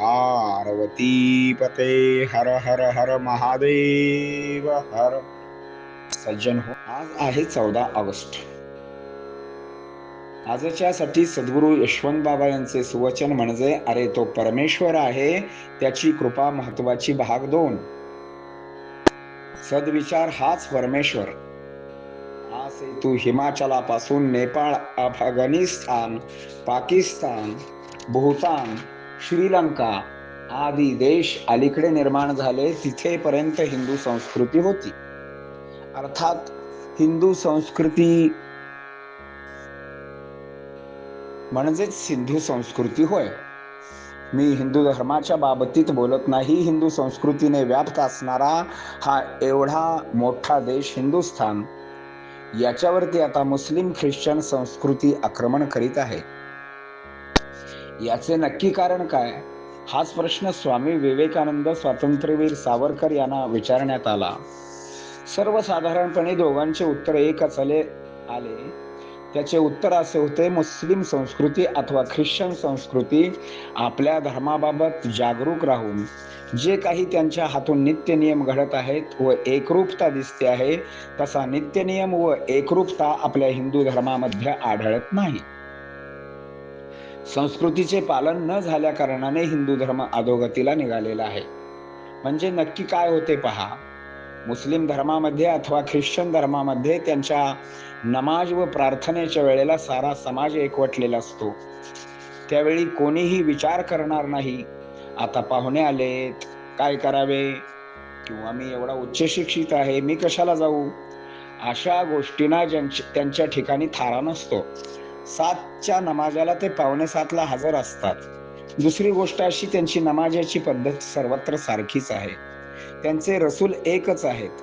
पार्वती पते हर हर हर महादेव हर। सज्जन हो। आज आहे चौदा ऑगस्ट. आजच्यासाठी सद्गुरू यशवंत बाबा यांचे सुवचन म्हणजे अरे तो परमेश्वर आहे त्याची कृपा महत्वाची भाग दोन. सद्विचार हाच परमेश्वर. हा सेतू हिमाचलापासून नेपाळ अफगाणिस्तान पाकिस्तान भूतान श्रीलंका आदी देश अलीकडे निर्माण झाले तिथेपर्यंत हिंदू संस्कृती होती. अर्थात हिंदू संस्कृती म्हणजेच सिंधू संस्कृती होय. मी हिंदू धर्माच्या बाबतीत बोलत नाही. हिंदू संस्कृतीने व्याप्त असणारा हा एवढा मोठा देश हिंदुस्थान. याच्यावरती आता मुस्लिम ख्रिश्चन संस्कृती आक्रमण करीत आहे. याचे नक्की कारण काय? हाच प्रश्न स्वामी विवेकानंद स्वातंत्र्यवीर सावरकर यांना विचारण्यात आला. सर्वसाधारणपणे दोघांचे उत्तर एकच आले आले. त्याचे उत्तर असे होते मुस्लिम संस्कृती अथवा ख्रिश्चन संस्कृती आपल्या धर्माबाबत जागरूक राहून. जे काही त्यांच्या हातून नित्य नियम घडत आहेत व एकरूपता दिसते आहे तसा नित्य नियम व एकरूपता आपल्या हिंदू धर्मामध्ये आढळत नाही. संस्कृतीचे पालन न झाल्या कारणाने हिंदू धर्म अधोगतीला निघालेला आहे. म्हणजे नक्की काय होते पहा. मुस्लिम धर्मामध्ये अथवा ख्रिश्चन धर्मामध्ये त्यांच्या नमाज व प्रार्थनेच्या वेळेला सारा समाज एकवटलेला असतो. त्यावेळी कोणीही विचार करणार नाही आता पाहुणे आलेत काय करावे? किंवा मी एवढा उच्च शिक्षित आहे मी कशाला जाऊ? अशा गोष्टींना ज्यांच्या त्यांच्या ठिकाणी थारा नसतो. सातच्या नमाजाला ते पावणे सातला हजर असतात. दुसरी गोष्ट अशी त्यांची नमाजाची पद्धत सर्वत्र सारखीच आहे. त्यांचे रसूल एकच आहेत.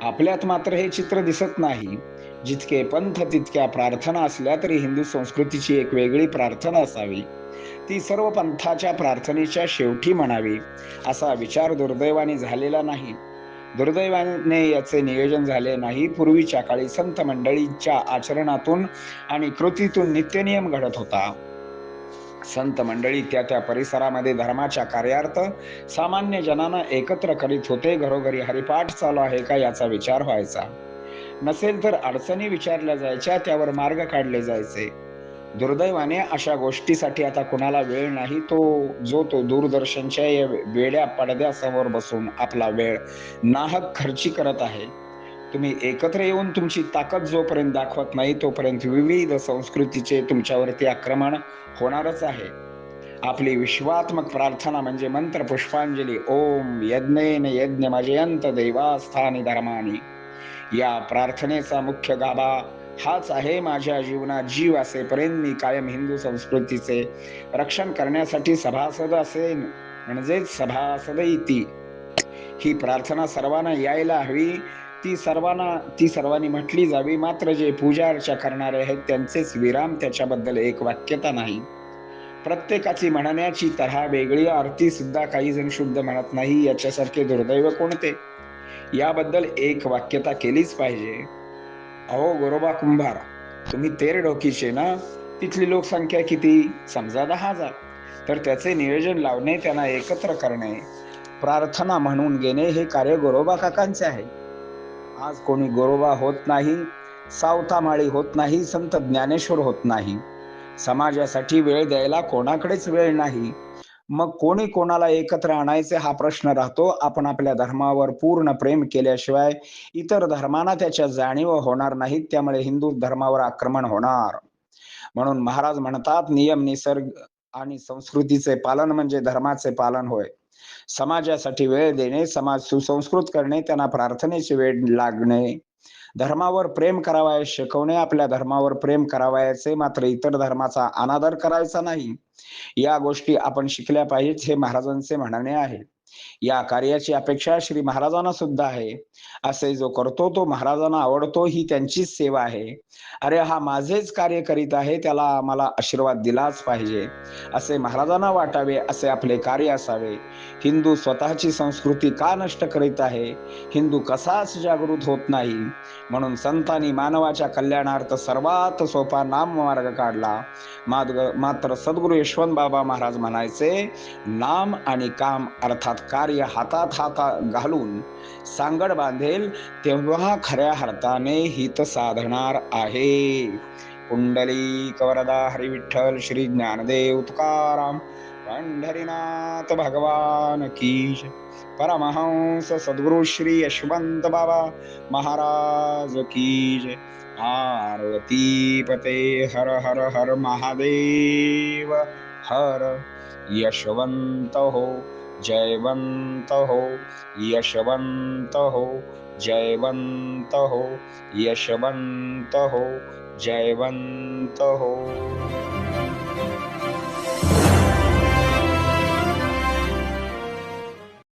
आपल्यात मात्र हे चित्र दिसत नाही. जितके पंथ तितक्या प्रार्थना असल्या तरी हिंदू संस्कृतीची एक वेगळी प्रार्थना असावी. ती सर्व पंथाच्या प्रार्थनेच्या शेवटी म्हणावी असा विचार दुर्दैवाने झालेला नाही. दुर्दैवाने याचे नियोजन झाले नाही. पूर्वीच्या काळी संत मंडळींच्या आचरणातून आणि कृतीतून नित्यनियम घडत होता. संत मंडळी त्या त्या परिसरामध्ये धर्माच्या कार्यार्थ सामान्य जनांना एकत्र करीत होते. घरोघरी हरिपाठ चालू आहे का याचा विचार व्हायचा. नसेल तर अडचणी विचारल्या जायच्या त्यावर मार्ग काढले जायचे. दुर्दैवाने अशा गोष्टीसाठी आता कुणाला वेळ नाही तो जो तो दूरदर्शनच्या या वेड्या पडद्यासमोर बसून आपला वेळ नाहक खर्ची करत आहे. तुम्ही एकत्र येऊन तुमची ताकद जोपर्यंत दाखवत नाही तोपर्यंत विविध संस्कृतीचे तुमच्यावरती आक्रमण होणारच आहे. आपली विश्वात्मक प्रार्थना म्हणजे मंत्र पुष्पांजली ओम यज्ञेन यज्ञ मजयंत देवास्थानी धर्मानी या प्रार्थनेचा मुख्य गाभा हाच आहे माझ्या जीवनात जीव असेपर्यंत मी कायम हिंदू संस्कृतीचे रक्षण करण्यासाठी सभासद असेन. म्हणजेच सभासद इति. ही प्रार्थना सर्वांना यायला हवी. ती सर्वांना ती सर्वांनी म्हटली जावी. मात्र जे पूजा अर्चा करणारे आहेत त्यांचेच विराम त्याच्याबद्दल एक वाक्यता नाही. प्रत्येकाची म्हणण्याची तऱ्हा वेगळी आरती सुद्धा काही जण शुद्ध म्हणत नाही. याच्यासारखे दुर्दैव कोणते? याबद्दल एक वाक्यता केलीच पाहिजे. अहो गोरोबा कुंभार तुम्ही तेर डोकीचे ना तिथली लोकसंख्या किती? समजा दहा हजार. तर त्याचे नियोजन लावणे त्यांना एकत्र करणे प्रार्थना म्हणून घेणे हे कार्य गोरोबा काकांचे आहे. आज कोणी गोरोबा होत नाही सावतामाळी होत नाही संत ज्ञानेश्वर होत नाही. समाजासाठी वेळ द्यायला कोणाकडेच वेळ नाही. मग कोणी कोणाला एकत्र आणायचे हा प्रश्न राहतो. आपण आपल्या धर्मावर पूर्ण प्रेम केल्याशिवाय इतर धर्मांना त्याच्या जाणीव होणार नाहीत. त्यामुळे हिंदू धर्मावर आक्रमण होणार. म्हणून महाराज म्हणतात नियम निसर्ग आणि संस्कृतीचे पालन म्हणजे धर्माचे पालन होय. समाजासाठी वेळ देणे समाज सुसंस्कृत करणे त्यांना प्रार्थनेची वेळ लागणे. धर्मावर प्रेम करावयास शिकवणे आपल्या धर्मावर प्रेम करावयाचे मात्र इतर धर्माचा अनादर करायचा नाही. या गोष्टी आपण शिकल्या पाहिजेत हे महाराजांचे म्हणणे आहे. या कार्याची अपेक्षा श्री महाराजांना सुद्धा आहे. असे जो करतो तो महाराजांना आवडतो ही त्यांचीच सेवा आहे. अरे हा माझेच कार्य करीत आहे त्याला आम्हाला आशीर्वाद दिलाच पाहिजे. असे महाराजांना वाटावे असे आपले कार्य असावे. हिंदू स्वतःची संस्कृती का नष्ट करीत आहे? हिंदू कसाच जागृत होत नाही? म्हणून संतांनी मानवाच्या कल्याणार्थ सर्वात सोपा नाम मार्ग काढला मात्र सद्गुरू यशवंत बाबा महाराज म्हणायचे नाम आणि काम अर्थात कार्य हातात हाता घालून सांगड बांधेल तेव्हा खऱ्या अर्थाने हित साधणार आहे. कुंडली कवरदा हरिविठ्ठल श्री ज्ञानदेव तुकाराम पंढरीनाथ भगवान कीश परमहंस सद्गुरु श्री यशवंत बाबा महाराज कीज पार्वती पते हर हर हर महादेव हर यशवंत हो. जयवन्तः यशवन्तः जयवन्तः यशवन्तः जयवन्तः